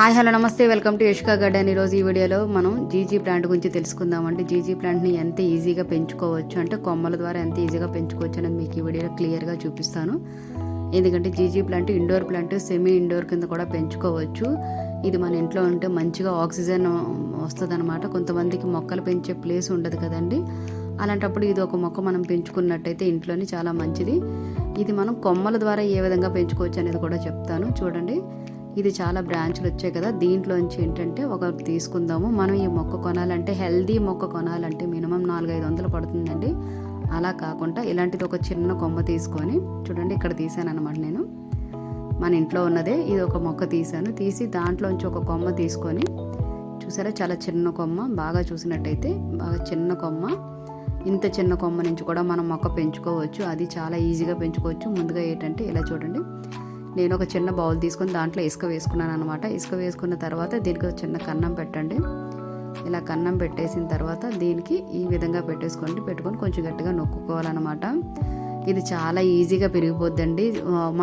Hi hello నమస్తే. Welcome to Yashka garden ఈరోజు ఈ వీడియోలో మనం జీజీ ప్లాంట్ గురించి తెలుసుకుందాం అంటే జీజీ ప్లాంట్ని ఎంత ఈజీగా పెంచుకోవచ్చు అంటే కొమ్మల ద్వారా ఎంత ఈజీగా పెంచుకోవచ్చు అనేది మీకు ఈ వీడియోలో క్లియర్గా చూపిస్తాను. ఎందుకంటే GG plant indoor plant semi indoor కింద కూడా పెంచుకోవచ్చు. ఇది మన ఇంట్లో ఉంటే మంచిగా ఆక్సిజన్ వస్తుంది అనమాట కొంతమందికి మొక్కలు పెంచే ప్లేస్ ఉండదు కదండి. అలాంటప్పుడు ఇది ఒక మొక్క మనం పెంచుకున్నట్టయితే ఇంట్లోనే చాలా మంచిది. ఇది మనం కొమ్మల ద్వారా ఏ విధంగా పెంచుకోవచ్చు అనేది కూడా చెప్తాను. చూడండి. ఇది చాలా బ్రాంచ్లు వచ్చాయి కదా. దీంట్లోంచి ఏంటంటే ఒకటి తీసుకుందాము. మనం ఈ మొక్క కొనాలంటే హెల్దీ మొక్క కొనాలంటే మినిమం నాలుగైదు వందలు పడుతుందండి. అలా కాకుండా ఇలాంటిది ఒక చిన్న కొమ్మ తీసుకొని చూడండి ఇక్కడ తీసాను అనమాట నేను. మన ఇంట్లో ఉన్నదే ఇది ఒక మొక్క తీసాను. తీసి దాంట్లోంచి ఒక కొమ్మ తీసుకొని చూసారా? చాలా చిన్న కొమ్మ బాగా చూసినట్టయితే బాగా చిన్న కొమ్మ. ఇంత చిన్న కొమ్మ నుంచి కూడా మనం మొక్క పెంచుకోవచ్చు. అది చాలా ఈజీగా పెంచుకోవచ్చు. ముందుగా ఏంటంటే ఇలా చూడండి. నేను ఒక చిన్న బౌల్ తీసుకొని దాంట్లో ఇసుక వేసుకున్నాను అనమాట ఇసుక వేసుకున్న తర్వాత దీనికి ఒక చిన్న కన్నం పెట్టండి. ఇలా కన్నం పెట్టేసిన తర్వాత దీనికి ఈ విధంగా పెట్టేసుకోండి. పెట్టుకొని కొంచెం గట్టిగా నొక్కుకోవాలన్నమాట. ఇది చాలా ఈజీగా పెరిగిపోద్దండి.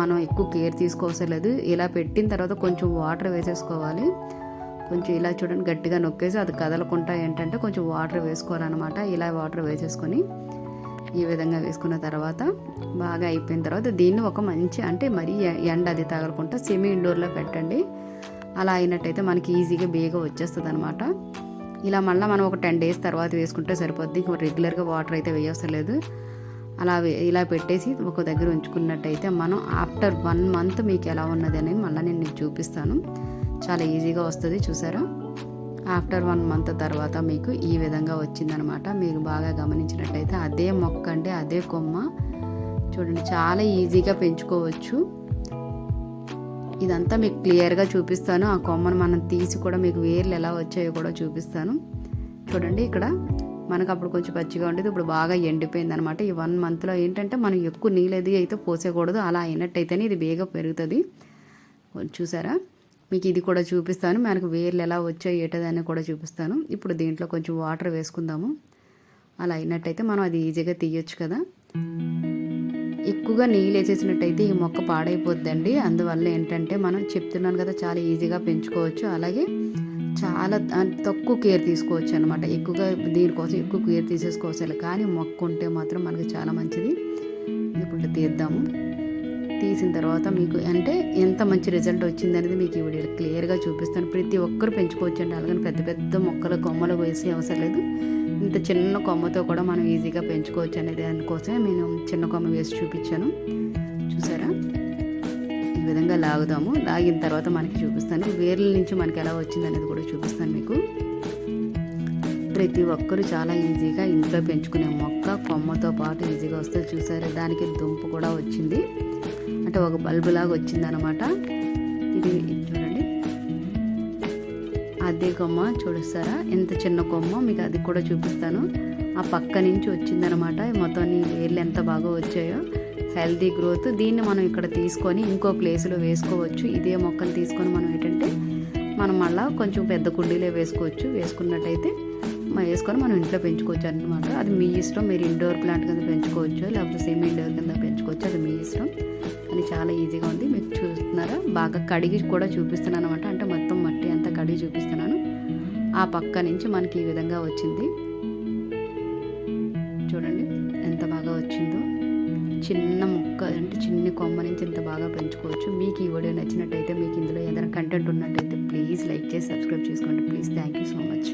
మనం ఎక్కువ కేర్ తీసుకోవసరం లేదు. ఇలా పెట్టిన తర్వాత కొంచెం వాటర్ వేసేసుకోవాలి. కొంచెం ఇలా చూడండి గట్టిగా నొక్కేసి అది కదలకుండా ఏంటంటే కొంచెం వాటర్ వేసుకోవాలన్నమాట. ఇలా వాటర్ వేసేసుకొని ఈ విధంగా వేసుకున్న తర్వాత బాగా అయిపోయిన తర్వాత దీన్ని ఒక మంచి అంటే మరీ ఎండ అది తగలకుండా సెమీ ఇండోర్లో పెట్టండి. అలా అయినట్టయితే మనకి ఈజీగా బేగా వచ్చేస్తుంది అనమాట ఇలా మళ్ళీ మనం ఒక టెన్ డేస్ తర్వాత వేసుకుంటే సరిపోద్ది. ఇంకా రెగ్యులర్గా వాటర్ అయితే వేయవసరం లేదు. అలా ఇలా పెట్టేసి ఒక దగ్గర ఉంచుకున్నట్టయితే మనం ఆఫ్టర్ వన్ మంత్ మీకు ఎలా ఉన్నది అనేది మళ్ళీ నేను మీకు చూపిస్తాను. చాలా ఈజీగా వస్తుంది చూసారా? ఆఫ్టర్ వన్ మంత్ తర్వాత మీకు ఈ విధంగా వచ్చిందనమాట. మీరు బాగా గమనించినట్టయితే అదే మొక్క అంటే అదే కొమ్మ. చూడండి చాలా ఈజీగా పెంచుకోవచ్చు. ఇదంతా మీకు క్లియర్గా చూపిస్తాను. ఆ కొమ్మను మనం తీసి కూడా మీకు వేర్లు ఎలా వచ్చాయో కూడా చూపిస్తాను. చూడండి ఇక్కడ మనకు అప్పుడు కొంచెం పచ్చిగా ఉండేది ఇప్పుడు బాగా ఎండిపోయింది అనమాట ఈ వన్ మంత్లో ఏంటంటే మనం ఎక్కువ నీళ్ళది అయితే పోసేయకూడదు. అలా అయినట్టయితేనే ఇది బేగా పెరుగుతుంది. చూసారా? మీకు ఇది కూడా చూపిస్తాను. మనకు వేర్లు ఎలా వచ్చాయి ఏటదని కూడా చూపిస్తాను. ఇప్పుడు దీంట్లో కొంచెం వాటర్ వేసుకుందాము. అలా అయినట్టయితే మనం అది ఈజీగా తీయొచ్చు కదా. ఎక్కువగా నీళ్ళు వేసేసినట్టయితే ఈ మొక్క పాడైపోద్దండి. అందువల్ల ఏంటంటే మనం చెప్తున్నాను కదా చాలా ఈజీగా పెంచుకోవచ్చు. అలాగే చాలా తక్కువ కేర్ తీసుకోవచ్చు అనమాట ఎక్కువగా దీనికోసం ఎక్కువ కేర్ తీసేసుకోవచ్చు. కానీ మొక్క ఉంటే మాత్రం మనకి చాలా మంచిది. ఇప్పుడు తీద్దాము. తీసిన తర్వాత మీకు అంటే ఎంత మంచి రిజల్ట్ వచ్చింది అనేది మీకు ఈ వీడియోలో క్లియర్గా చూపిస్తాను. ప్రతి ఒక్కరు పెంచుకోవచ్చు అండి అలాగని పెద్ద పెద్ద మొక్కలు కొమ్మలు వేసే అవసరం లేదు. ఇంత చిన్న కొమ్మతో కూడా మనం ఈజీగా పెంచుకోవచ్చు అనేది దానికోసమే నేను చిన్న కొమ్మ వేసి చూపించాను. చూసారా? ఈ విధంగా లాగుదాము. లాగిన తర్వాత మనకి చూపిస్తాను. వేర్ల నుంచి మనకి ఎలా వచ్చింది అనేది కూడా చూపిస్తాను మీకు. ప్రతి ఒక్కరు చాలా ఈజీగా ఇంట్లో పెంచుకునే మొక్క కొమ్మతో పాటు ఈజీగా వస్తే చూసారా? దానికి దుంప కూడా వచ్చింది. అంటే ఒక బల్బు లాగా వచ్చిందనమాట ఇది చూడండి. అదే కొమ్మ చూపిస్తారా ఎంత చిన్న కొమ్మ? మీకు అది కూడా చూపిస్తాను. ఆ పక్క నుంచి వచ్చిందనమాట మొత్తం నీ వేర్లు ఎంత బాగా వచ్చాయో. హెల్తీ గ్రోత్ దీన్ని మనం ఇక్కడ తీసుకొని ఇంకో ప్లేస్లో వేసుకోవచ్చు. ఇదే మొక్కను తీసుకొని మనం ఏంటంటే మనం మళ్ళీ కొంచెం పెద్ద కుండీలో వేసుకోవచ్చు. వేసుకున్నట్టయితే వేసుకొని మనం ఇంట్లో పెంచుకోవచ్చు అనమాట అది మీ ఇష్టం. మీరు ఇండోర్ ప్లాంట్ కింద పెంచుకోవచ్చు. లేకపోతే సెమీ ఇండోర్ కింద పెంచుకోవచ్చు. అది మీ ఇష్టం. చాలా ఈజీగా ఉంది. మీకు చూస్తున్నారా? బాగా కడిగి కూడా చూపిస్తున్నాను అనమాట అంటే మొత్తం మట్టి అంతా కడిగి చూపిస్తున్నాను. ఆ పక్క నుంచి మనకి ఈ విధంగా వచ్చింది. చూడండి ఎంత బాగా వచ్చిందో. చిన్న ముక్క అంటే చిన్న కొమ్మ నుంచి ఎంత బాగా పెంచుకోవచ్చు. మీకు ఈ వీడియో నచ్చినట్టయితే మీకు ఇందులో ఏదైనా కంటెంట్ ఉన్నట్టయితే ప్లీజ్ లైక్ చేసి సబ్స్క్రైబ్ చేసుకోండి. Please thank you so much